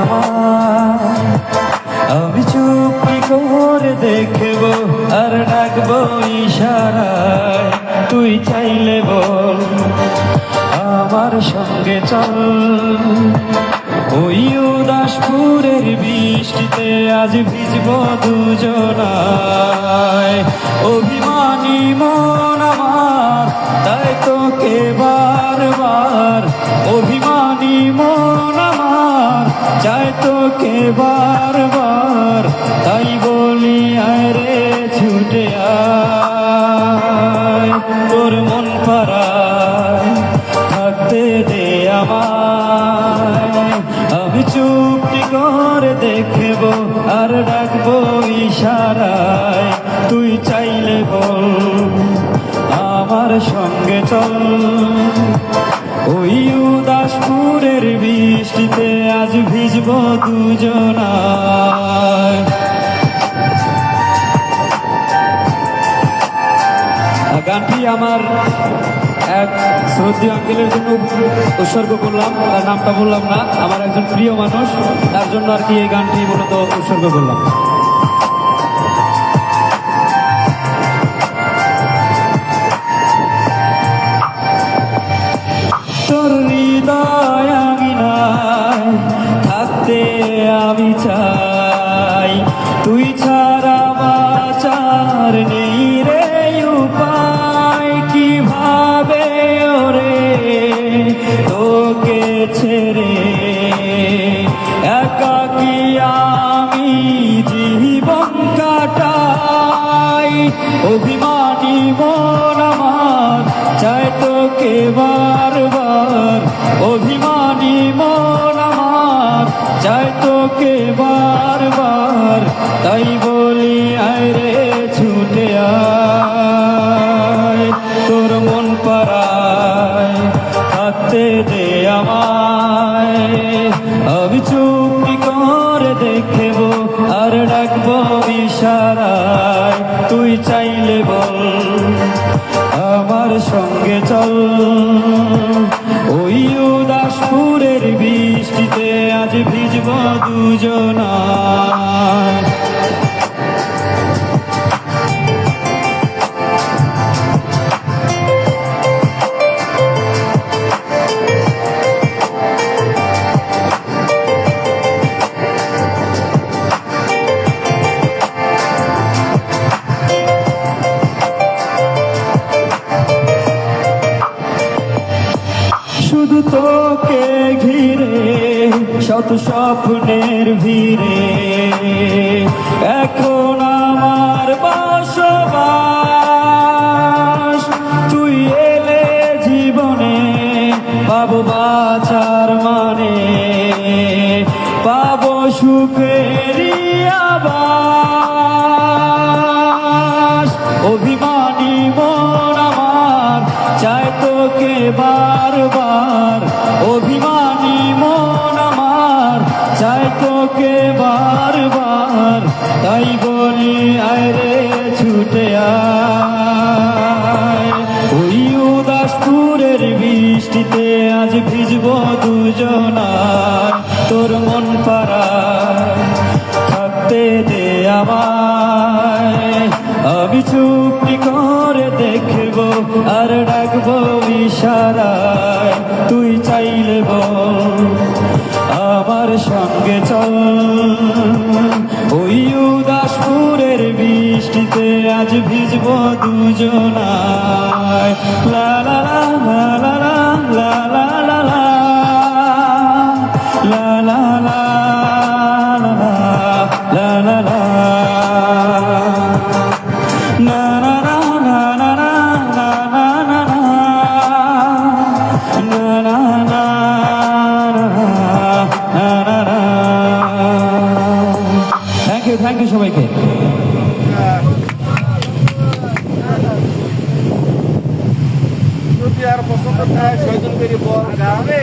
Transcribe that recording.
আমার। আমি চুপটি করে দেখব আর ডাকবো ইশারায়। তুই চাইলে বল, আমার সঙ্গে চল। ওই উদাসপুরের বৃষ্টিতে আজ ভিজব দুজনায়। অভিমানী চাই তোকে বারবার, তাই বলি, আয় রে, ছুটে তোর মন পাড়ায় থাকতে দে আমায়। আমি চুপটি করে দেখব আর ডাকবো ইশারায়। তুই চাইলে বল, আমার সঙ্গে চল। ওই আজ ভিজব দুজনায়। গানটি আমার এক শ্রদ্ধি আঙ্কেলের জন্য উৎসর্গ করলাম, তার নামটা বললাম না, আমার একজন প্রিয় মানুষ, তার জন্য আর কি এই গানটি মূলত উৎসর্গ করলাম। অভিমানী মন আমার চাই তোকে বারবার। অভিমানী মন আমার চাই তোকে বারবার। তাই বলি, আয় রে, ছুটে তোর মন পাড়ায় থাকতে দে আমায়। আমি চুপটি করে দেখব আর ডাকবো ইশারায়। তুই চাইলে বল আমার সঙ্গে চল। ওই উদাসপুরের বৃষ্টিতে আজ ভিজব দুজনায় তোকে ঘিরে শত স্বপ্নের ভিড়ে। এখন আমার বসবাস ভিজব দুজনায় লা লা লা লা লা থ্যাংক ইউ সবাইকে শহীদুল গিরি বড় গ্রামে